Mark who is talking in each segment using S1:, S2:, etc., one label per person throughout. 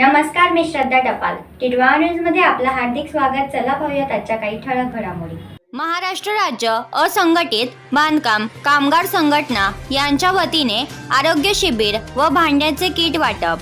S1: नमस्कार मी श्रद्धा टपाल. टिडवा न्यूजमध्ये आपलं हार्दिक स्वागत. चला पाहूयात आजच्या काही ठळक घडामोडी. महाराष्ट्र राज्य असंघटित बांधकाम कामगार संघटना यांच्या वतीने आरोग्य शिबिर व भांड्याचे किट वाटप.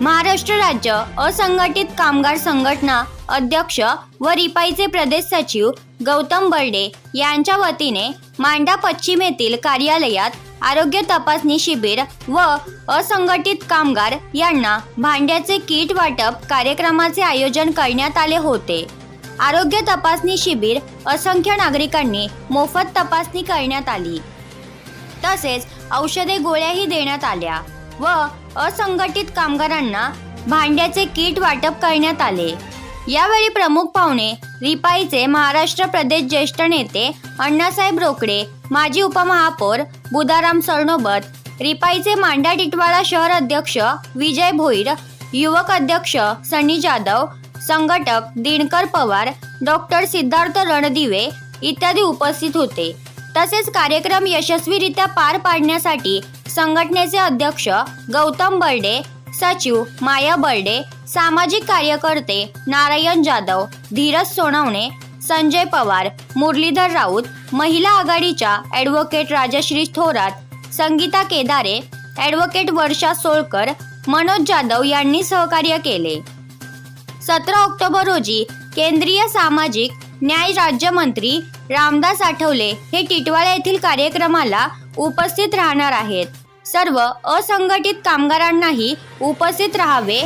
S1: महाराष्ट्र राज्य असंघटित कामगार संघटना अध्यक्ष व रिपाईचे प्रदेश सचिव गौतम बर्डे यांच्या वतीने मांडा पश्चिम येथील कार्यालयात आरोग्य तपासणी शिबिर व असंघटित कामगार यांना भांड्याचे किट वाटप कार्यक्रमाचे आयोजन करण्यात आले होते. आरोग्य तपासणी शिबिर असंख्य नागरिकांनी मोफत तपासणी करण्यात आली. तसेच औषधे गोळ्याही देण्यात आल्या व असंघटित कामगारांना भांड्याचे किट वाटप करण्यात आले. यावेळी प्रमुख पाहुणे रिपाईचे महाराष्ट्र प्रदेश ज्येष्ठ नेते अण्णासाहेब रोकडे माजी उपमहापौर बुधाराम सरनोबत रिपाईचे मांडा टिटवाळा शहर अध्यक्ष विजय भोईर युवक अध्यक्ष सनी जाधव संघटक दिनकर पवार डॉक्टर सिद्धार्थ रणदिवे इत्यादी उपस्थित होते. तसेच कार्यक्रम यशस्वीरित्या पार पाडण्यासाठी संघटनेचे अध्यक्ष गौतम बर्डे सचिव माया बर्डे सामाजिक कार्यकर्ते नारायण जाधव धीरज सोनवणे संजय पवार मुरलीधर राऊत महिला आघाडीच्या ॲडव्होकेट राजश्री थोरात संगीता केदारे ॲडव्होकेट वर्षा सोळकर मनोज जाधव यांनी सहकार्य केले. सतरा ऑक्टोबर रोजी केंद्रीय सामाजिक न्याय राज्यमंत्री रामदास आठवले हे टिटवाळा येथील कार्यक्रमाला उपस्थित राहणार आहेत. सर्व असंघटित कामगारांनाही उपस्थित राहावे.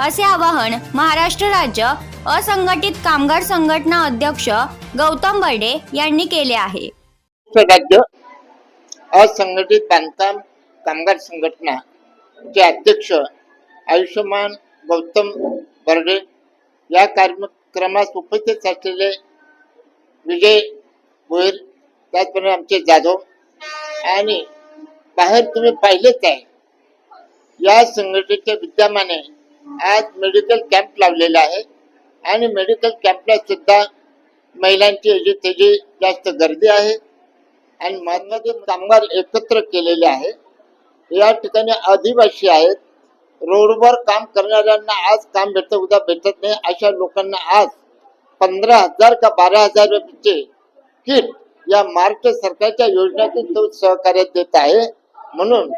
S1: असे आवाहन महाराष्ट्र राज्य असंघटित कामगार संघटना अध्यक्ष गौतम बर्डे यांनी केले आहे.
S2: राज्य असंघटित बांधकाम कामगार संघटना चे अध्यक्ष आयुष्यमान गौतम बर्डे या कार्यक्रमास उपस्थित असलेले विजय भोईर त्याचप्रमाणे आमचे जाधव आणि बाहेर तुम्ही पाहिलेच आहे. या संघटनेच्या विद्यमाने आज मेडिकल कॅम्प लावलेला आहे. आणि मेडिकल कॅम्पला सुद्धा महिलांची याची त्याची जास्त गर्दी आहे. आणि महत्त्वाचे कामगार एकत्र केलेले आहे. या ठिकाणी आदिवासी आहेत. रोडवर काम करणाऱ्यांना आज काम भेटत उद्या भेटत नाही. अशा लोकांना आज पंधरा हजार का बारा हजार रुपयाचे किट या महाराष्ट्र सरकारच्या योजनेतून तो सहकार्य देत आहे. म्हणून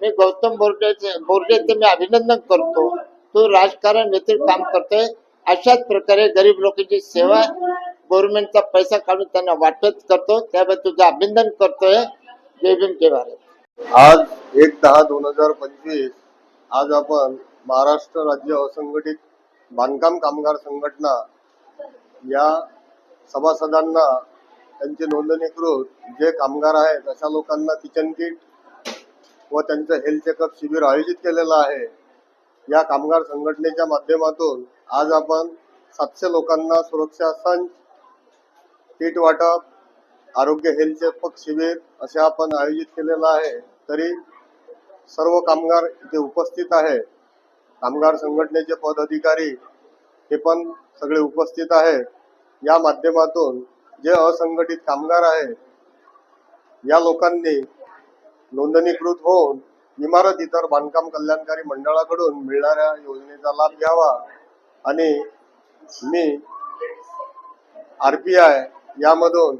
S2: मी गौतम बोर्डे बोर्डेचं मी अभिनंदन करतो. तो राजकारण व्यतिरिक्त काम करतोय. अशाच प्रकारे गरीब लोकांची सेवा गव्हर्नमेंटचा पैसा काढून त्यांना वाटत करतो. त्याबद्दल तुझं अभिनंदन करतोय. जय भीम जय भारत.
S3: आज एक दहा दोन हजार पंचवीस आज आपण महाराष्ट्र राज्य असंघटित बांधकाम कामगार संघटना या सभासदांना त्यांचे नोंदणीकृत जे कामगार आहेत अशा लोकांना किचन किट व त्यांचं हेल्थ चेकअप शिबिर आयोजित केलेलं आहे. या कामगार संघटनेच्या माध्यमातून आज आपण सातशे लोकांना सुरक्षा संच किट वाटप आरोग्य हेल्थ चेकअप शिबिर असे आपण आयोजित केलेलं आहे. तरी सर्व कामगार इथे उपस्थित आहे कामगार संघटनेचे पदाधिकारी हे पण सगळे उपस्थित आहेत. या माध्यमातून जे असंघटित कामगार आहेत या लोकांनी नोंदणीकृत होऊन इमारत इतर बांधकाम कल्याणकारी मंडळाकडून मिळणाऱ्या योजनेचा लाभ घ्यावा. आणि मी आर पी आय यामधून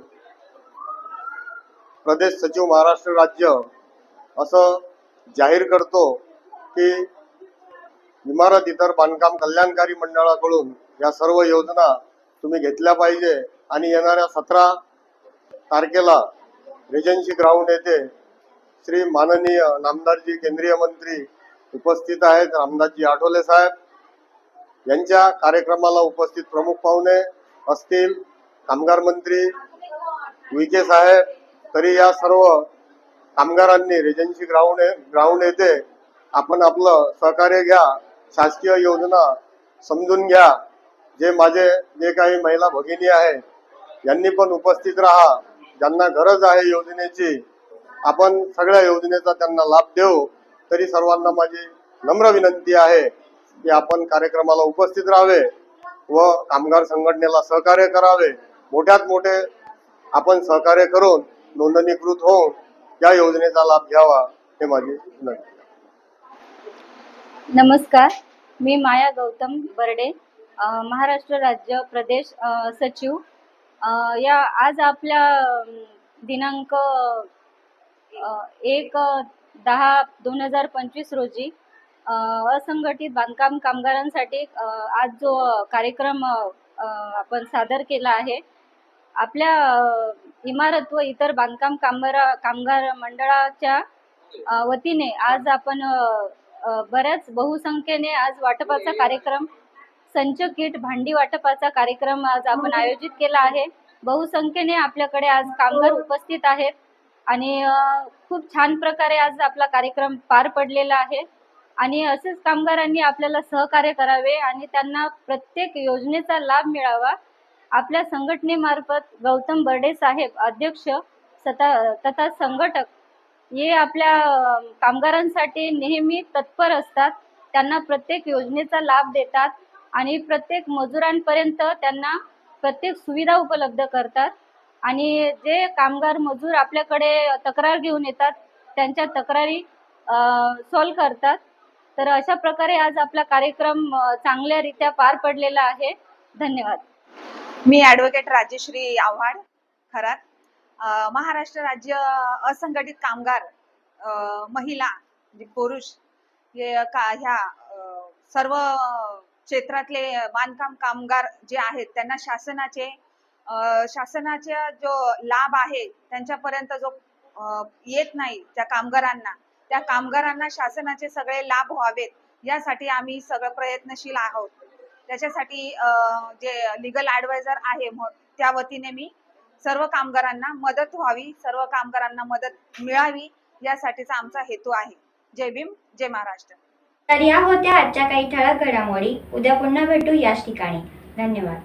S3: प्रदेश सचिव महाराष्ट्र राज्य असं जाहीर करतो की इमारत इतर बांधकाम कल्याणकारी मंडळाकडून या सर्व योजना तुम्ही घेतल्या पाहिजे. आणि येणाऱ्या सतरा तारखेला रेजन्सी ग्राउंड येथे श्री माननीय नामदारजी केंद्रीय मंत्री उपस्थित आहेत. रामदासजी आठवले साहेब यांच्या कार्यक्रमाला उपस्थित प्रमुख पाहुणे असतील कामगार मंत्री विखे साहेब. तरी या सर्व कामगारांनी रेजन्सी ग्राउंड ग्राउंड येथे आपण आपलं सहकार्य घ्या शासकीय योजना समजून घ्या. जे माझे जे काही महिला भगिनी आहे यांनी पण उपस्थित राहा. ज्यांना गरज आहे योजनेची आपण सगळ्या योजनेचा त्यांना लाभ देऊ तरी सर्वांना माझी नम्र विनंती आहे की आपण कार्यक्रमाला उपस्थित राहावे व कामगार संघटनेला सहकार्य करावे. मोठ्यात मोठे आपण सहकार्य करून नोंदणीकृत होऊन या योजनेचा लाभ घ्यावा हे माझी विनंती.
S4: नमस्कार मी माया गौतम बर्डे महाराष्ट्र राज्य प्रदेश सचिव. या आज आपल्या दिनांक एक दहा दोन हजार पंचवीस रोजी असंघटित बांधकाम कामगारांसाठी आज जो कार्यक्रम आपण सादर केला आहे आपल्या इमारत व इतर बांधकाम कामगार कामगार मंडळाच्या वतीने आज आपण बऱ्याच बहुसंख्येने आज वाटपाचा कार्यक्रम संच किट भांडी वाटपाचा कार्यक्रम आज आपण आयोजित केला आहे. बहुसंख्येने आपल्याकडे आज कामगार उपस्थित आहेत. आणि खूप छान प्रकारे आज आपला कार्यक्रम पार पडलेला आहे. आणि असेच कामगारांनी आपल्याला सहकार्य करावे आणि त्यांना प्रत्येक योजनेचा लाभ मिळावा. आपल्या संघटनेमार्फत गौतम बर्डे साहेब अध्यक्ष सता तथा संघटक हे आपल्या कामगारांसाठी नेहमी तत्पर असतात. त्यांना प्रत्येक योजनेचा लाभ देतात आणि प्रत्येक मजुरांपर्यंत त्यांना प्रत्येक सुविधा उपलब्ध करतात. आणि जे कामगार मजूर आपल्याकडे तक्रार घेऊन येतात त्यांच्या तक्रारी सॉल्व करतात. तर अशा प्रकारे आज आपला कार्यक्रम अ, चांगल्यारीत्या पार पडलेला आहे. धन्यवाद.
S5: मी ॲडव्होकेट राजेश्री आव्हाड खरात. महाराष्ट्र राज्य असंघटित कामगार महिला म्हणजे पुरुष हे का ह्या सर्व क्षेत्रातले बांधकाम कामगार जे आहेत त्यांना शासनाचे शासनाच्या शासनाचा जो लाभ आहे त्यांच्यापर्यंत जो येत नाही त्या कामगारांना त्या कामगारांना शासनाचे सगळे लाभ व्हावेत यासाठी आम्ही सगळं प्रयत्नशील आहोत. त्याच्यासाठी जे लिगल ॲडवायझर आहे त्या वतीने मी सर्व कामगारांना मदत व्हावी सर्व कामगारांना मदत मिळावी यासाठीचा आमचा हेतू आहे. जय भीम जय महाराष्ट्र.
S1: तर या होत्या आजच्या काही ठळक घडामोडी. उद्या पुन्हा भेटू याच ठिकाणी. धन्यवाद.